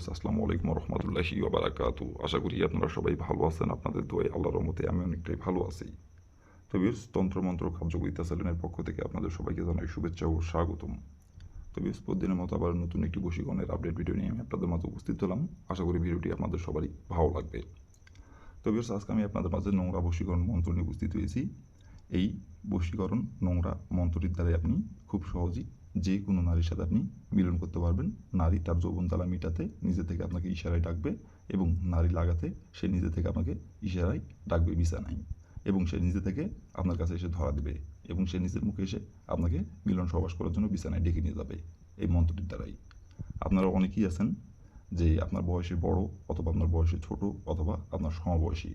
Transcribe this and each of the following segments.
Viewers, আসসালামু আলাইকুম রহমতুল্লাহি ওবারাকাতু আশা করি আপনারা সবাই ভালো আছেন, আপনাদের দোয়াই আল্লাহর রহমতে আমি অনেকটাই ভালো আছি। তো ভিউয়ার্স, তন্ত্রমন্ত্র কার্যকরিতা চ্যানেলের পক্ষ থেকে আপনাদের সবাইকে জানাই শুভেচ্ছা ও স্বাগতম। তো ভিউয়ার্স, প্রতিদিনের মতো আবার নতুন একটি বশীকরণের আপডেট ভিডিও নিয়ে আমি আপনাদের মাঝে উপস্থিত হলাম। আশা করি ভিডিওটি আপনাদের সবারই ভালো লাগবে। তো ভিউয়ার্স, আজকে আমি আপনাদের মাঝে নোংরা বশীকরণ মন্ত্র নিয়ে উপস্থিত হয়েছি। এই বশীকরণ নোংরা মন্ত্রটির দ্বারাই আপনি খুব সহজেই যে কোনো নারীর সাথে আপনি মিলন করতে পারবেন। নারী তার যৌবন তালা মিটাতে নিজে থেকে আপনাকে ইশারায় ডাকবে এবং নারী লাগাতে সে নিজে থেকে আপনাকে ইশারায় ডাকবে বিছানায় এবং সে নিজে থেকে আপনার কাছে এসে ধরা দেবে এবং সে নিজের মুখে এসে আপনাকে মিলন সহবাস করার জন্য বিছানায় ডেকে নিয়ে যাবে। এই মন্ত্রটির দ্বারাই। আপনারা অনেকেই আছেন যে আপনার বয়সে বড় অথবা আপনার বয়সে ছোট অথবা আপনার সমবয়সী।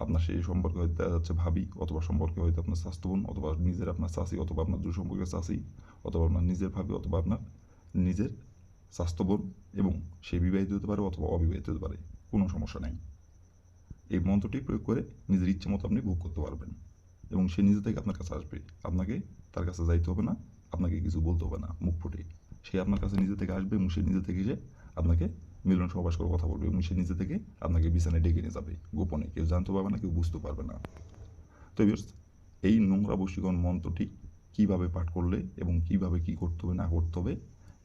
আপনার সেই সম্পর্কে হয়তো দেখা যাচ্ছে ভাবি, অথবা সম্পর্কে হয়তো আপনার স্বাস্থ্যবোন অথবা নিজের আপনার চাষি, অথবা আপনার দূর সম্পর্কে চাষি, অথবা আপনার নিজের ভাবি, অথবা আপনার নিজের স্বাস্থ্যবোন এবং সে বিবাহিত হতে পারে অথবা অবিবাহিত হতে পারে, কোনো সমস্যা নেই। এই মন্ত্রটি প্রয়োগ করে নিজের ইচ্ছে মতো আপনি ভোগ করতে পারবেন এবং সে নিজে থেকে আপনার কাছে আসবে। আপনাকে তার কাছে যাইতে হবে না, আপনাকে কিছু বলতে হবে না, মুখ ফুটে। সে আপনার কাছে নিজে থেকে আসবে এবং সে নিজে থেকে এসে আপনাকে মিলন সহবাস করে কথা বলবে এবং সে নিজে থেকে আপনাকে বিছানায় ডেকে নিয়ে যাবে। গোপনে কেউ জানতে পারবে না, কেউ বুঝতে পারবে না। তো এই নোংরা বশীকরণ মন্ত্রটি কীভাবে পাঠ করলে এবং কীভাবে কি করতে হবে, না করতে হবে,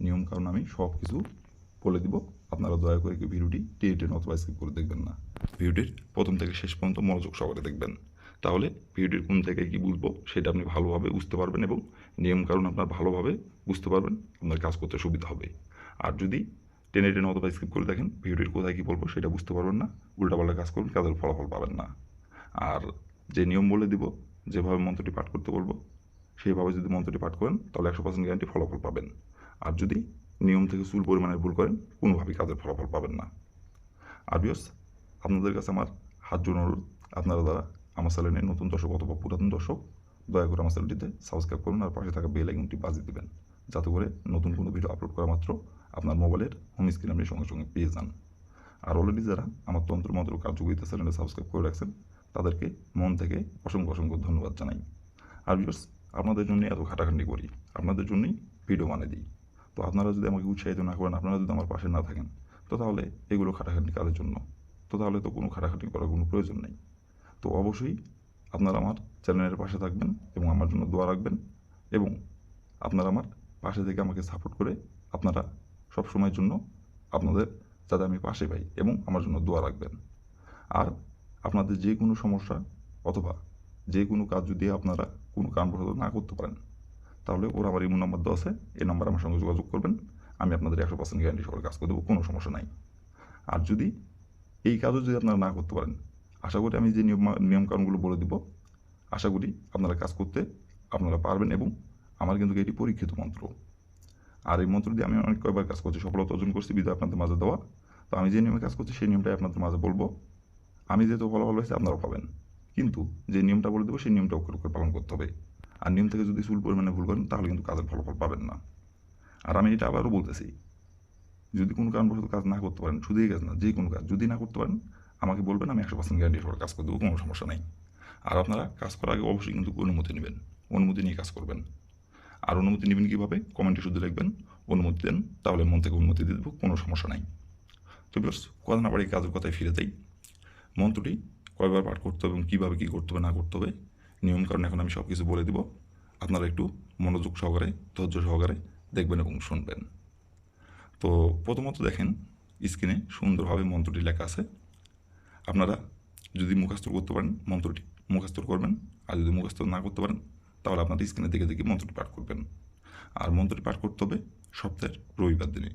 নিয়ম কারণ আমি সব কিছু বলে দিব। আপনারা দয়া করে কেউ ভিডিওটি টেনে টেনে অথবা স্কিপ করে দেখবেন না। ভিডিওটির প্রথম থেকে শেষ পর্যন্ত মনোযোগ সহকারে দেখবেন। তাহলে ভিডিওটির কোন জায়গায় কী বুঝব সেটা আপনি ভালোভাবে বুঝতে পারবেন এবং নিয়ম কারণ আপনার ভালোভাবে বুঝতে পারবেন, আপনার কাজ করতে সুবিধা হবে। আর যদি টেনে টেনে অথবা স্কিপ করে দেখেন ভিডিওটির কোথায় কী বলব সেটা বুঝতে পারবেন না, উল্টাপাল্টা কাজ করবেন কাজের ফলাফল পাবেন না। আর যে নিয়ম বলে দিব, যেভাবে মন্ত্রটি পাঠ করতে বলব, সেইভাবে যদি মন্ত্রটি পাঠ করেন, তাহলে একশো পার্সেন্ট গ্যারান্টি ফলাফল পাবেন। আর যদি নিয়ম থেকে চুল পরিমাণে ভুল করেন, কোনোভাবেই কাজের ফলাফল পাবেন না। আর বিয়স আপনাদের কাছে আমার হাত জোর অনুরোধ, আপনারা দ্বারা আমার চ্যানেলের নতুন দর্শক অথবা পুরাতন দর্শক, দয়া করে আমার চ্যানেলটিতে সাবস্ক্রাইব করুন আর পাশে থাকা বেল আইকনটি বাজিয়ে দেবেন, যাতে করে নতুন কোনো ভিডিও আপলোড করা মাত্র আপনার মোবাইলের হোম স্ক্রিন আপনি সঙ্গে সঙ্গে পেয়ে যান। আর অলরেডি যারা আমার তন্ত্র মন্ত্র কার্যকরিতা চ্যানেলে সাবস্ক্রাইব করে রাখছেন, তাদেরকে মন থেকে অসংখ্য অসংখ্য ধন্যবাদ জানাই। আর ভিউয়ার্স আপনাদের জন্যই এত খাটাখাটি করি, আপনাদের জন্যই ভিডিও বানিয়ে দিই। তো আপনারা যদি আমাকে উৎসাহিত না করেন, আপনারা যদি আমার পাশে না থাকেন, তো তাহলে এগুলো খাটাখাটি কাজের জন্য। তো তাহলে তো কোনো খাটাখাটি করার কোনো প্রয়োজন নেই। তো অবশ্যই আপনারা আমার চ্যানেলের পাশে থাকবেন এবং আমার জন্য দোয়া রাখবেন এবং আপনারা আমার পাশে থেকে আমাকে সাপোর্ট করে আপনারা সব সময়ের জন্য আপনাদের, যাতে আমি পাশে পাই এবং আমার জন্য দোয়া রাখবেন। আর আপনাদের যে কোনো সমস্যা অথবা যে কোনো কাজ যদি আপনারা কোনো কারণবশত না করতে পারেন, তাহলে ওর আমার ইমো নাম্বার দেওয়া আছে। এই নাম্বার আমার সঙ্গে যোগাযোগ করবেন। আমি আপনাদের একশো পার্সেন্ট গ্যারান্টি সহ কাজ করে দেবো, কোনো সমস্যা নাই। আর যদি এই কাজও যদি আপনারা না করতে পারেন, আশা করি আমি যে নিয়ম, নিয়মকানুনগুলো বলে দিব, আশা করি আপনারা কাজ করতে আপনারা পারবেন এবং আমার কিন্তু এটি পরীক্ষিত মন্ত্র। আর এই মন্ত্র দিয়ে আমি অনেক কয়েকবার কাজ করছি, সফলতা অর্জন করছি বিধায় আপনাদের মাঝে দেওয়া। তো আমি যে নিয়মে কাজ করছি, সেই নিয়মটাই আপনাদের মাঝে বলব। আমি যেহেতু ফলাফল হয়েছে, আপনারাও পাবেন। কিন্তু যে নিয়মটা বলে দেবো, সেই নিয়মটা অক্ষর করে পালন করতে হবে। আর নিয়ম থেকে যদি চুল পরিমাণে ভুল করেন, তাহলে কিন্তু কাজের ফলাফল পাবেন না। আর আমি এটা আবারও বলতেছি, যদি কোনো কারণবশত কাজ না করতে পারেন শুধু এই কাজ না, যে কোনো কাজ, যদি না করতে পারেন, আমাকে বলবেন, আমি একশো পার্সেন্ট গ্যারান্টি সহ কাজ করে দেবো, কোনো সমস্যা নেই। আর আপনারা কাজ করার আগে অবশ্যই কিন্তু অনুমতি নেবেন, অনুমতি নিয়ে কাজ করবেন। আর অনুমতি নেবেন কীভাবে? কমেন্টে শুধু লিখবেন, অনুমতি দেন, তাহলে মন থেকে অনুমতি দিয়ে দেবো, কোনো সমস্যা নাই। তো বিকজ কথা না পারি কাজের কথায় ফিরে যাই। মন্ত্রটি, কয়বার পাঠ করতে হবে এবং কীভাবে কী করতে হবে, না করতে হবে, নিয়ম কারণ এখন আমি সব কিছু বলে দিব। আপনারা একটু মনোযোগ সহকারে, ধৈর্য সহকারে দেখবেন এবং শুনবেন। তো প্রথমত দেখেন স্ক্রিনে সুন্দরভাবে মন্ত্রটি লেখা আছে। আপনারা যদি মুখস্থ করতে পারেন, মন্ত্রটি মুখস্থ করবেন, আর যদি মুখস্থ না করতে পারেন তাহলে আপনাদের স্ক্রিনে দেখে দেখে মন্ত্রটি পাঠ করবেন। আর মন্ত্রটি পাঠ করতে হবে সপ্তাহের রবিবার দিনে।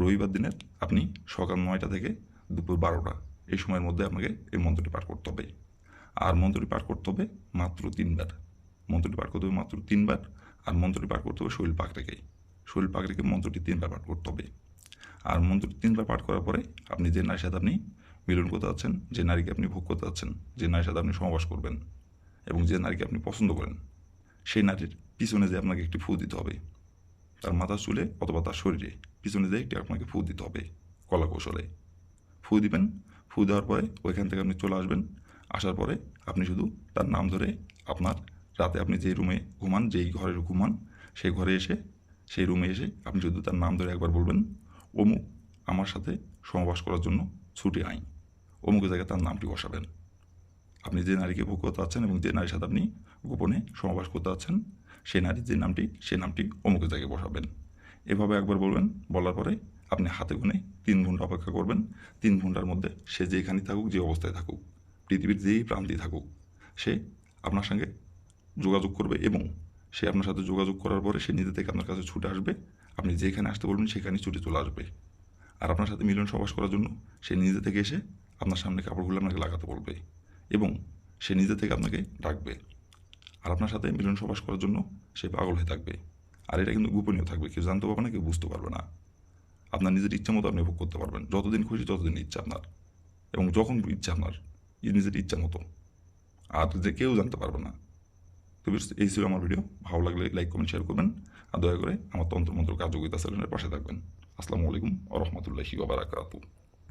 রবিবার দিনের আপনি সকাল নয়টা থেকে দুপুর বারোটা, এই সময়ের মধ্যে আপনাকে এই মন্ত্রটি পাঠ করতে হবে। আর মন্ত্রটি পাঠ করতে হবে মাত্র তিনবার। মন্ত্রটি পাঠ করতে হবে মাত্র তিনবার, আর মন্ত্রটি পাঠ করতে হবে শৈল পাক রেখে শৈল পাক রেখে মন্ত্রটি তিনবার পাঠ করতে হবে। আর মন্ত্রটি তিনবার পাঠ করার পরে আপনি যে নারীর সাথে আপনি মিলন করতে যাচ্ছেন, যে নারীকে আপনি ভোগ করতে যাচ্ছেন, যে নারীর সাথে আপনি সমাবাস করবেন এবং যে নারীকে আপনি পছন্দ করেন সেই নারীর পিছনে যে আপনাকে একটি ফু দিতে হবে। তার মাথার চুলে অথবা তার শরীরে পিছনে যে একটি আপনাকে ফু দিতে হবে কলা কৌশলে ফু দিবেন ফু দেওয়ার পরে ওইখান থেকে আপনি চলে আসবেন। আসার পরে আপনি শুধু তার নাম ধরে আপনার রাতে আপনি যে রুমে ঘুমান, যেই ঘরে ঘুমান, সেই ঘরে এসে, সেই রুমে এসে আপনি শুধু তার নাম ধরে একবার বলবেন, অমুক আমার সাথে সমবাস করার জন্য ছুটে আই অমুক জায়গায় তার নামটি বসাবেন। আপনি যে নারীকে ভোগ করতে আছেন এবং যে নারীর সাথে আপনি গোপনে সমাবাস করতে আছেন সেই নারীর যে নামটি সেই নামটি অমুক জায়গায় বসাবেন। এভাবে একবার বলবেন, বলার পরে আপনি হাতে গুনে তিন ঘণ্টা অপেক্ষা করবেন। তিন ঘণ্টার মধ্যে সে যেখানেই থাকুক, যে অবস্থায় থাকুক, পৃথিবীর যেই প্রান্তেই থাকুক, সে আপনার সঙ্গে যোগাযোগ করবে এবং সে আপনার সাথে যোগাযোগ করার পরে সে নিজে থেকে আপনার কাছে ছুটে আসবে। আপনি যেখানে আসতে বলবেন, সেখানেই ছুটে চলে আসবে। আর আপনার সাথে মিলন সবাস করার জন্য সে নিজে থেকে এসে আপনার সামনে কাপড়গুলো আপনাকে লাগাতে বলবে। এবং সে নিজে থেকে আপনাকে ডাকবে। আর আপনার সাথে মিলন সবাস করার জন্য সে পাগল হয়ে থাকবে। আর এটা কিন্তু গোপনীয় থাকবে। কেউ জানতে পারবে না, কেউ বুঝতে পারবে না। আপনার নিজের ইচ্ছা মতো আপনি ভোগ করতে পারবেন। যতদিন খুশি ততদিন ইচ্ছা আপনার। এবং যখন ইচ্ছা আপনার নিজের ইচ্ছা মতো। আর যে কেউ জানতে পারবে না। তো এই ছিল আমার ভিডিও। ভালো লাগলে লাইক, কমেন্ট শেয়ার করবেন। আর দয়া করে আমার তন্ত্রমন্ত্র কার্যকরিতা চ্যানেলের পাশে থাকবেন। আসসালামু আলাইকুম আ রহমতুল্লাহি ওবারাকাতু